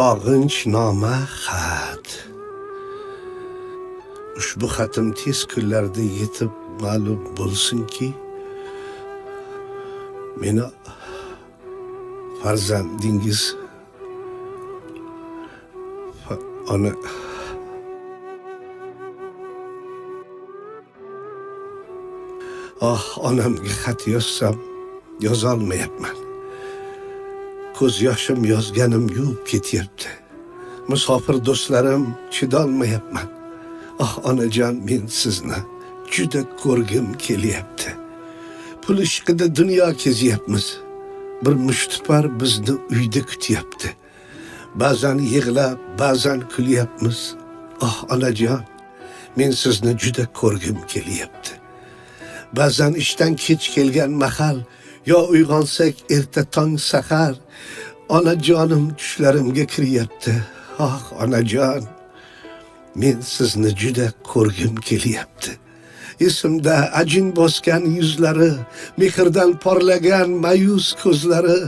Sog'inchnoma xat. Ushbu xatim tez kunlarda yetib ma'lum bo'lsinki, meni farzandingiz fa- ona Ah, onamga xat yozsam, yozolmayapman. Ko'z yoshim yozganim yuvib ketyapti. Musofir do'stlarim chidolmayapman. Ah, onajon, men sizni juda ko'rgim kelyapti. Pul ishqida dunyo kezyapmiz. Bir mushtipar bizni uyda kutyapti. Ba'zan yig'lab, ba'zan kulyapmiz. Ah, onajon, men sizni juda ko'rgim kelyapti. Ba'zan ishdan kech kelgan mahal yo uyg'onsak erta tong sahar onajonim tushlarimga kiryapti. Ah onajon, men sizni juda ko'rgim kelyapti. Esimda ajin bosgan yuzlari, mehrdan porlagan mayus ko'zlari,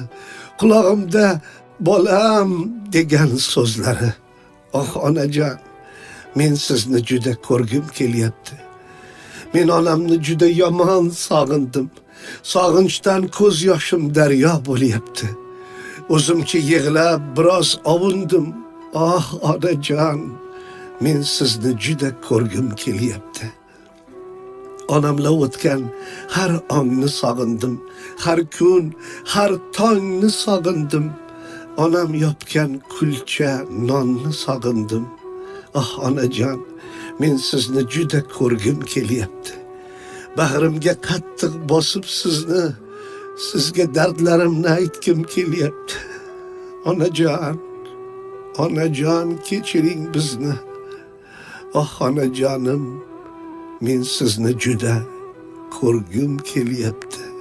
qulog'imda bolam degan so'zlari. Oh onajon, men sizni juda ko'rgim kelyapti. Men onamni juda yomon sog'indim. Sog'inchdan ko'z yoshim daryo bo'lyapti. O'zimcha yig'lab biroz ovundim. Ah, onajon, men sizni juda ko'rgim kelyapti. Onamla o'tgan har ongni sog'indim. Har kun, har tongni sog'indim. Onam yopgan kulcha nonni sog'indim. Ah, onajon, men sizni juda ko'rgim kelyapti. Bag'rimga qattiq bosib sizni, sizga dardlarimni aytgim kelyapti. Onajon, onajon kechiring bizni. Oh onajonim, men sizni juda ko'rgim kelyapti.